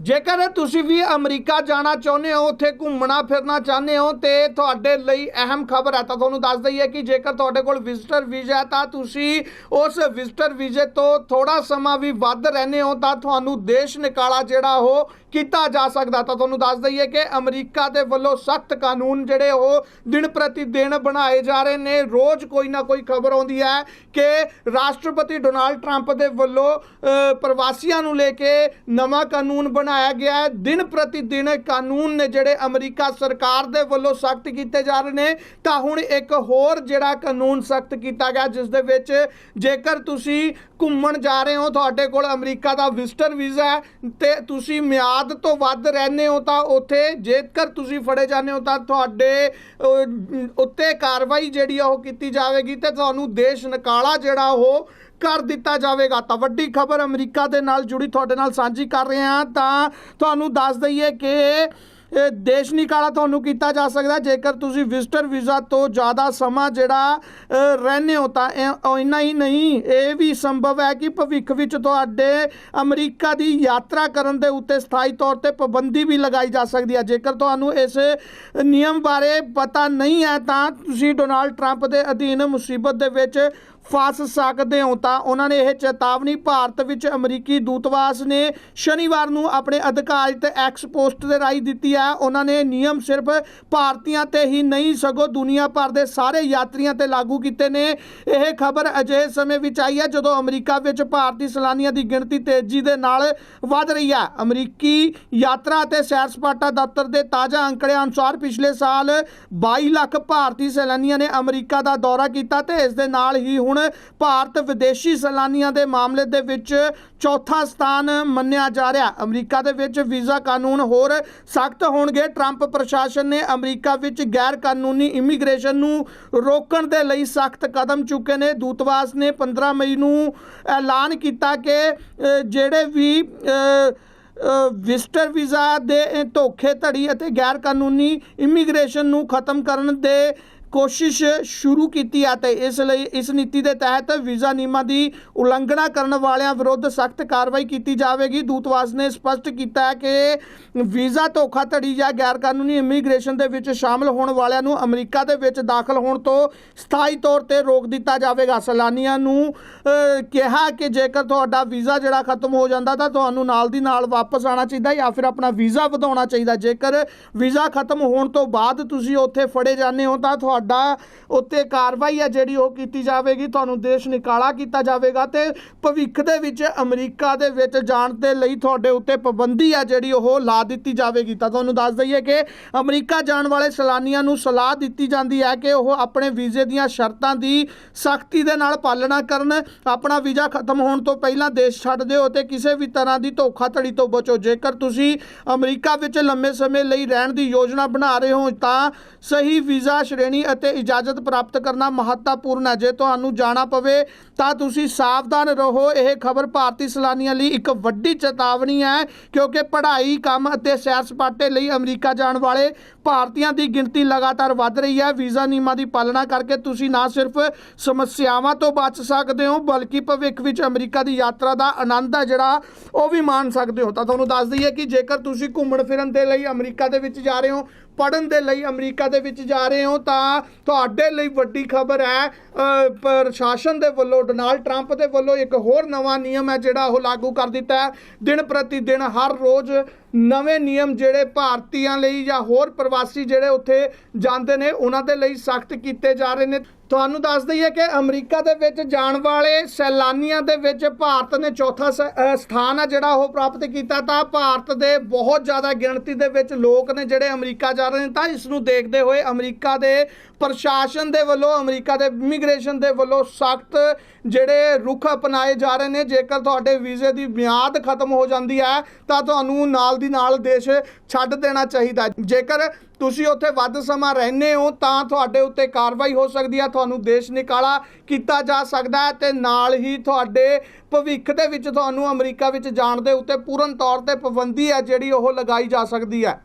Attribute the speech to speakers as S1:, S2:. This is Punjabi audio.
S1: ਜੇਕਰ ਤੁਸੀਂ ਵੀ ਅਮਰੀਕਾ ਜਾਣਾ ਚਾਹੁੰਦੇ ਹੋ, ਉੱਥੇ ਘੁੰਮਣਾ ਫਿਰਨਾ ਚਾਹੁੰਦੇ ਹੋ, ਤੇ ਤੁਹਾਡੇ ਲਈ ਅਹਿਮ ਖਬਰ ਹੈ, ਤਾਂ ਤੁਹਾਨੂੰ ਦੱਸ ਦਈਏ ਕਿ ਜੇਕਰ ਤੁਹਾਡੇ ਕੋਲ ਵਿਜ਼ਟਰ ਵੀਜ਼ਾ ਤਾਂ ਤੁਸੀਂ ਉਸ ਵਿਜ਼ਟਰ ਵੀਜ਼ੇ ਤੋਂ ਥੋੜਾ ਸਮਾਂ ਵੀ ਵੱਧ ਰਹਿੰਦੇ ਹੋ, ਤਾਂ ਤੁਹਾਨੂੰ ਦੇਸ਼ ਨਿਕਾਲਾ ਜਿਹੜਾ ਉਹ ਕੀਤਾ ਜਾ ਸਕਦਾ। ਤਾਂ ਤੁਹਾਨੂੰ ਦੱਸ ਦਈਏ ਕਿ ਅਮਰੀਕਾ ਦੇ ਵੱਲੋਂ ਸਖਤ ਕਾਨੂੰਨ ਜਿਹੜੇ ਉਹ ਦਿਨ ਪ੍ਰਤੀ ਦਿਨ ਬਣਾਏ ਜਾ ਰਹੇ ਨੇ। ਰੋਜ਼ ਕੋਈ ਨਾ ਕੋਈ ਖਬਰ ਆਉਂਦੀ ਹੈ ਕਿ ਰਾਸ਼ਟਰਪਤੀ ਡੋਨਾਲਡ ਟਰੰਪ ਦੇ ਵੱਲੋਂ ਪ੍ਰਵਾਸੀਆਂ ਨੂੰ ਲੈ ਕੇ ਨਵਾਂ ਕਾਨੂੰਨ ਬਣਾਇਆ ਗਿਆ ਹੈ। ਦਿਨ ਪ੍ਰਤੀ ਦਿਨ ਕਾਨੂੰਨ ਨੇ ਜਿਹੜੇ ਅਮਰੀਕਾ ਸਰਕਾਰ ਦੇ ਵੱਲੋਂ ਸਖਤ ਕੀਤੇ ਜਾ ਰਹੇ ਨੇ, ਤਾਂ ਹੁਣ ਇੱਕ ਹੋਰ ਜਿਹੜਾ ਕਾਨੂੰਨ ਸਖਤ ਕੀਤਾ ਗਿਆ, ਜਿਸ ਦੇ ਵਿੱਚ ਜੇਕਰ ਤੁਸੀਂ ਘੁੰਮਣ ਜਾ ਰਹੇ ਹੋ, ਤੁਹਾਡੇ ਕੋਲ ਅਮਰੀਕਾ ਦਾ ਵਿਜ਼ਟਰ ਵੀਜ਼ਾ ਹੈ ਤੇ ਤੁਸੀਂ ਮਿਆਦ ਤੋਂ ਵੱਧ ਰਹਿੰਦੇ ਹੋ, ਤਾਂ ਉੱਥੇ ਜੇਕਰ ਤੁਸੀਂ ਫੜੇ ਜਾਂਦੇ ਹੋ, ਤਾਂ ਤੁਹਾਡੇ ਉੱਤੇ ਕਾਰਵਾਈ ਜਿਹੜੀ ਆ ਉਹ ਕੀਤੀ ਜਾਵੇਗੀ ਤੇ ਤੁਹਾਨੂੰ ਦੇਸ਼ ਨਿਕਾਲਾ ਜਿਹੜਾ ਉਹ ਕਰ ਦਿੱਤਾ ਜਾਵੇਗਾ। ਤਾਂ ਵੱਡੀ ਖਬਰ ਅਮਰੀਕਾ ਦੇ ਨਾਲ ਜੁੜੀ ਤੁਹਾਡੇ ਨਾਲ ਸਾਂਝੀ ਕਰ ਰਹੇ ਹਾਂ। ਤਾਂ ਤੁਹਾਨੂੰ ਦੱਸ ਦਈਏ ਕਿ ਇਹ ਦੇਸ਼ ਨਿਕਾਲਾ ਤੁਹਾਨੂੰ ਕੀਤਾ ਜਾ ਸਕਦਾ। ਜੇਕਰ ਤੁਸੀਂ ਵਿਜ਼ਟਰ ਵੀਜ਼ਾ ਤੋਂ ਜ਼ਿਆਦਾ ਸਮਾਂ ਜਿਹੜਾ ਰਹਿੰਦੇ ਹੋ, ਤਾਂ ਇੰਨਾ ਹੀ ਨਹੀਂ। ਇਹ ਵੀ ਸੰਭਵ ਹੈ ਕਿ ਭਵਿੱਖ ਵਿੱਚ ਤੁਹਾਡੇ ਅਮਰੀਕਾ ਦੀ ਯਾਤਰਾ ਕਰਨ ਦੇ ਉੱਤੇ ਸਥਾਈ ਤੌਰ ਤੇ ਪਾਬੰਦੀ ਵੀ ਲਗਾਈ ਜਾ ਸਕਦੀ ਹੈ। ਜੇਕਰ ਤੁਹਾਨੂੰ ਇਸ ਨਿਯਮ ਬਾਰੇ ਪਤਾ ਨਹੀਂ ਹੈ, ਤਾਂ ਤੁਸੀਂ ਡੋਨਾਲਡ ਟਰੰਪ ਦੇ ਅਧੀਨ ਮੁਸੀਬਤ ਦੇ ਵਿੱਚ ਫਸ ਸਕਦੇ ਹੋ ਤਾਂ ਉਹਨਾਂ ਨੇ ਇਹ ਚੇਤਾਵਨੀ ਭਾਰਤ ਵਿੱਚ ਅਮਰੀਕੀ ਦੂਤਵਾਸ ਨੇ ਸ਼ਨੀਵਾਰ ਨੂੰ ਆਪਣੇ ਅਧਿਕਾਰਿਤ ਐਕਸ ਪੋਸਟ ਦੇ ਰਾਹੀਂ ਦਿੱਤੀ ਹੈ। ਉਹਨਾਂ ਨੇ ਨਿਯਮ ਸਿਰਫ ਭਾਰਤੀਆਂ ਤੇ ਹੀ ਨਹੀਂ, ਸਗੋਂ ਦੁਨੀਆ ਭਰ ਦੇ ਸਾਰੇ ਯਾਤਰੀਆਂ ਤੇ ਲਾਗੂ ਕੀਤੇ ਨੇ। ਇਹ ਖਬਰ ਅਜਿਹੇ ਸਮੇਂ ਵਿੱਚ ਆਈ ਹੈ ਜਦੋਂ ਅਮਰੀਕਾ ਵਿੱਚ ਭਾਰਤੀ ਸੈਲਾਨੀਆਂ ਦੀ ਗਿਣਤੀ ਤੇਜ਼ੀ ਦੇ ਨਾਲ ਵਧ ਰਹੀ ਹੈ। ਅਮਰੀਕੀ ਯਾਤਰਾ ਅਤੇ ਸੈਰ ਸਪਾਟਾ ਦਫ਼ਤਰ ਦੇ ਤਾਜ਼ਾ ਅੰਕੜਿਆਂ ਅਨੁਸਾਰ ਪਿਛਲੇ ਸਾਲ 22 ਲੱਖ ਭਾਰਤੀ ਸੈਲਾਨੀਆਂ ਨੇ ਅਮਰੀਕਾ ਦਾ ਦੌਰਾ ਕੀਤਾ ਤੇ ਇਸ ਦੇ ਨਾਲ ਹੀ ਹੁਣ ਭਾਰਤ ਵਿਦੇਸ਼ੀ ਸੈਲਾਨੀਆਂ ਦੇ ਮਾਮਲੇ ਦੇ ਵਿੱਚ ਚੌਥਾ ਸਥਾਨ ਮੰਨਿਆ ਜਾ ਰਿਹਾ ਅਮਰੀਕਾ ਦੇ ਵਿੱਚ ਵੀਜ਼ਾ ਕਾਨੂੰਨ ਹੋਰ ਸਖਤ ਹੋਣਗੇ। ਟਰੰਪ ਪ੍ਰਸ਼ਾਸਨ ਨੇ ਅਮਰੀਕਾ ਵਿੱਚ ਗੈਰ ਕਾਨੂੰਨੀ ਇਮੀਗ੍ਰੇਸ਼ਨ ਨੂੰ ਰੋਕਣ ਦੇ ਲਈ ਸਖਤ ਕਦਮ ਚੁੱਕੇ ਨੇ। ਦੂਤਵਾਸ ਨੇ 15 ਮਈ ਨੂੰ ਐਲਾਨ ਕੀਤਾ ਕਿ ਜਿਹੜੇ ਵੀ ਅ, ਵਿਜ਼ਟਰ ਵੀਜ਼ਾ ਦੇ ਧੋਖੇ ਧੜੀ ਅਤੇ ਗੈਰ ਕਾਨੂੰਨੀ ਇਮੀਗ੍ਰੇਸ਼ਨ ਨੂੰ ਖਤਮ ਕਰਨ ਦੇ ਕੋਸ਼ਿਸ਼ ਸ਼ੁਰੂ ਕੀਤੀ ਹੈ ਤੇ ਇਸ ਲਈ ਇਸ ਨੀਤੀ ਦੇ ਤਹਿਤ ਵੀਜ਼ਾ ਨਿਯਮਾਂ ਦੀ ਉਲੰਘਣਾ ਕਰਨ ਵਾਲਿਆਂ ਵਿਰੁੱਧ ਸਖਤ ਕਾਰਵਾਈ ਕੀਤੀ ਜਾਵੇਗੀ। ਦੂਤਵਾਸ ਨੇ ਸਪਸ਼ਟ ਕੀਤਾ ਹੈ ਕਿ ਵੀਜ਼ਾ ਧੋਖਾਧੜੀ ਜਾਂ ਗੈਰ ਕਾਨੂੰਨੀ ਇਮੀਗ੍ਰੇਸ਼ਨ ਦੇ ਵਿੱਚ ਸ਼ਾਮਲ ਹੋਣ ਵਾਲਿਆਂ ਨੂੰ ਅਮਰੀਕਾ ਦੇ ਵਿੱਚ ਦਾਖਲ ਹੋਣ ਤੋਂ ਸਥਾਈ ਤੌਰ ਤੇ ਰੋਕ ਦਿੱਤਾ ਜਾਵੇਗਾ। ਸੈਲਾਨੀਆਂ ਨੂੰ ਕਿਹਾ ਕਿ ਜੇਕਰ ਤੁਹਾਡਾ ਵੀਜ਼ਾ ਜਿਹੜਾ ਖਤਮ ਹੋ ਜਾਂਦਾ ਤਾਂ ਤੁਹਾਨੂੰ ਨਾਲ ਦੀ ਨਾਲ ਵਾਪਸ ਆਉਣਾ ਚਾਹੀਦਾ ਜਾਂ ਫਿਰ ਆਪਣਾ ਵੀਜ਼ਾ ਵਧਾਉਣਾ ਚਾਹੀਦਾ। ਜੇਕਰ ਵੀਜ਼ਾ ਖਤਮ ਹੋਣ ਤੋਂ ਬਾਅਦ ਤੁਸੀਂ ਉੱਥੇ ਫੜੇ ਜਾਂਦੇ ਹੋ ਤਾਂ ਤੁਹਾਡਾ ਉੱਤੇ ਕਾਰਵਾਈ ਹੈ ਜਿਹੜੀ ਉਹ ਕੀਤੀ ਜਾਵੇਗੀ, ਤੁਹਾਨੂੰ ਦੇਸ਼ ਨਿਕਾਲਾ ਕੀਤਾ ਜਾਵੇਗਾ ਤੇ ਭਵਿੱਖ ਦੇ ਵਿੱਚ ਅਮਰੀਕਾ ਦੇ ਵਿੱਚ ਜਾਣ ਦੇ ਲਈ ਤੁਹਾਡੇ ਉੱਤੇ ਪਾਬੰਦੀ ਹੈ ਜਿਹੜੀ ਉਹ ਲਾ ਦਿੱਤੀ ਜਾਵੇਗੀ। ਤਾਂ ਤੁਹਾਨੂੰ ਦੱਸ ਦਈਏ ਕਿ ਅਮਰੀਕਾ ਜਾਣ ਵਾਲੇ ਸੈਲਾਨੀਆਂ ਨੂੰ ਸਲਾਹ ਦਿੱਤੀ ਜਾਂਦੀ ਹੈ ਕਿ ਉਹ ਆਪਣੇ ਵੀਜ਼ੇ ਦੀਆਂ ਸ਼ਰਤਾਂ ਦੀ ਸਖਤੀ ਦੇ ਨਾਲ ਪਾਲਣਾ ਕਰਨ। ਆਪਣਾ ਵੀਜ਼ਾ ਖਤਮ ਹੋਣ ਤੋਂ ਪਹਿਲਾਂ ਦੇਸ਼ ਛੱਡ ਦਿਓ ਤੇ ਕਿਸੇ ਵੀ ਤਰ੍ਹਾਂ ਦੀ ਧੋਖਾਧੜੀ ਤੋਂ ਬਚੋ। ਜੇਕਰ ਤੁਸੀਂ ਅਮਰੀਕਾ ਵਿੱਚ ਲੰਮੇ ਸਮੇਂ ਲਈ ਰਹਿਣ ਦੀ ਯੋਜਨਾ ਬਣਾ ਰਹੇ ਹੋ ਤਾਂ ਸਹੀ ਵੀਜ਼ਾ ਸ਼੍ਰੇਣੀ ਅਤੇ ਇਜਾਜ਼ਤ ਪ੍ਰਾਪਤ ਕਰਨਾ ਮਹੱਤਵਪੂਰਨ ਹੈ। ਜੇ ਤੁਹਾਨੂੰ ਜਾਣਾ ਪਵੇ ਤਾਂ ਤੁਸੀਂ ਸਾਵਧਾਨ ਰਹੋ। ਇਹ ਖਬਰ ਭਾਰਤੀ ਸੈਲਾਨੀਆਂ ਲਈ ਇੱਕ ਵੱਡੀ ਚੇਤਾਵਨੀ ਹੈ ਕਿਉਂਕਿ ਪੜ੍ਹਾਈ, ਕੰਮ ਅਤੇ ਸੈਰ ਸਪਾਟੇ ਲਈ ਅਮਰੀਕਾ ਜਾਣ ਵਾਲੇ ਭਾਰਤੀਆਂ ਦੀ ਗਿਣਤੀ ਲਗਾਤਾਰ ਵੱਧ ਰਹੀ ਹੈ। ਵੀਜ਼ਾ ਨਿਯਮਾਂ ਦੀ ਪਾਲਣਾ ਕਰਕੇ ਤੁਸੀਂ ਨਾ ਸਿਰਫ ਸਮੱਸਿਆਵਾਂ ਤੋਂ ਬਚ ਸਕਦੇ ਹੋ, ਬਲਕਿ ਭਵਿੱਖ ਵਿੱਚ ਅਮਰੀਕਾ ਦੀ ਯਾਤਰਾ ਦਾ ਆਨੰਦ ਹੈ ਜਿਹੜਾ ਉਹ ਵੀ ਮਾਣ ਸਕਦੇ ਹੋ। ਤਾਂ ਤੁਹਾਨੂੰ ਦੱਸ ਦਈਏ ਕਿ ਜੇਕਰ ਤੁਸੀਂ ਘੁੰਮਣ ਫਿਰਨ ਦੇ ਲਈ ਅਮਰੀਕਾ ਦੇ ਵਿੱਚ ਜਾ ਰਹੇ ਹੋ ਪੜਨ ਦੇ ਲਈ ਅਮਰੀਕਾ ਦੇ ਵਿੱਚ ਜਾ ਰਹੇ ਹੋ, ਤਾਂ ਤੁਹਾਡੇ ਲਈ ਵੱਡੀ ਖਬਰ ਹੈ ਪ੍ਰਸ਼ਾਸਨ ਦੇ ਵੱਲੋਂ, ਡੋਨਾਲਡ ਟਰੰਪ ਦੇ ਵੱਲੋਂ ਇੱਕ ਹੋਰ ਨਵਾਂ ਨਿਯਮ ਹੈ ਜਿਹੜਾ ਉਹ ਲਾਗੂ ਕਰ ਦਿੱਤਾ ਹੈ। ਦਿਨ ਪ੍ਰਤੀ ਦਿਨ ਹਰ ਰੋਜ਼ ਨਵੇਂ ਨਿਯਮ ਜਿਹੜੇ ਭਾਰਤੀਆਂ ਲਈ ਜਾਂ ਹੋਰ ਪ੍ਰਵਾਸੀ ਜਿਹੜੇ ਉੱਥੇ ਜਾਂਦੇ ਨੇ, ਉਹਨਾਂ ਦੇ ਲਈ ਸਖਤ ਕੀਤੇ ਜਾ ਰਹੇ ਨੇ। ਤੁਹਾਨੂੰ ਦੱਸ ਦਈਏ ਕਿ ਅਮਰੀਕਾ ਦੇ ਵਿੱਚ ਜਾਣ ਵਾਲੇ ਸੈਲਾਨੀਆਂ ਦੇ ਵਿੱਚ ਭਾਰਤ ਨੇ ਚੌਥਾ ਸ- ਸਥਾਨ ਆ ਜਿਹੜਾ ਉਹ ਪ੍ਰਾਪਤ ਕੀਤਾ। ਤਾਂ ਭਾਰਤ ਦੇ ਬਹੁਤ ਜ਼ਿਆਦਾ ਗਿਣਤੀ ਦੇ ਵਿੱਚ ਲੋਕ ਨੇ ਜਿਹੜੇ ਅਮਰੀਕਾ ਜਾ ਰਹੇ ਨੇ। ਤਾਂ ਇਸ ਨੂੰ ਦੇਖਦੇ ਹੋਏ ਅਮਰੀਕਾ ਦੇ ਪ੍ਰਸ਼ਾਸਨ ਦੇ ਵੱਲੋਂ, ਅਮਰੀਕਾ ਦੇ ਇਮੀਗ੍ਰੇਸ਼ਨ ਦੇ ਵੱਲੋਂ ਸਖਤ ਜਿਹੜੇ ਰੁਖ ਅਪਣਾਏ ਜਾ ਰਹੇ ਨੇ। ਜੇਕਰ ਤੁਹਾਡੇ ਵੀਜ਼ੇ ਦੀ ਮਿਆਦ ਖਤਮ ਹੋ ਜਾਂਦੀ ਹੈ, ਤਾਂ ਤੁਹਾਨੂੰ ਨਾਲ ਦੀ ਨਾਲ ਦੇਸ਼ ਛੱਡ ਦੇਣਾ ਚਾਹੀਦਾ ਜੇਕਰ ਤੁਸੀਂ ਉੱਥੇ ਵੱਧ ਸਮਾਂ ਰਹਿੰਦੇ ਹੋ, ਤਾਂ ਤੁਹਾਡੇ ਉੱਤੇ ਕਾਰਵਾਈ ਹੋ ਸਕਦੀ ਹੈ। ਤੁਹਾਨੂੰ ਦੇਸ਼ ਨਿਕਾਲਾ ਕੀਤਾ ਜਾ ਸਕਦਾ ਹੈ ਤੇ ਨਾਲ ਹੀ ਤੁਹਾਡੇ ਭਵਿੱਖ ਦੇ ਵਿੱਚ ਤੁਹਾਨੂੰ ਅਮਰੀਕਾ ਵਿੱਚ ਜਾਣ ਦੇ ਉੱਤੇ ਪੂਰਨ ਤੌਰ ਤੇ ਪਾਬੰਦੀ ਹੈ, ਜਿਹੜੀ ਉਹ ਲਗਾਈ ਜਾ ਸਕਦੀ ਹੈ।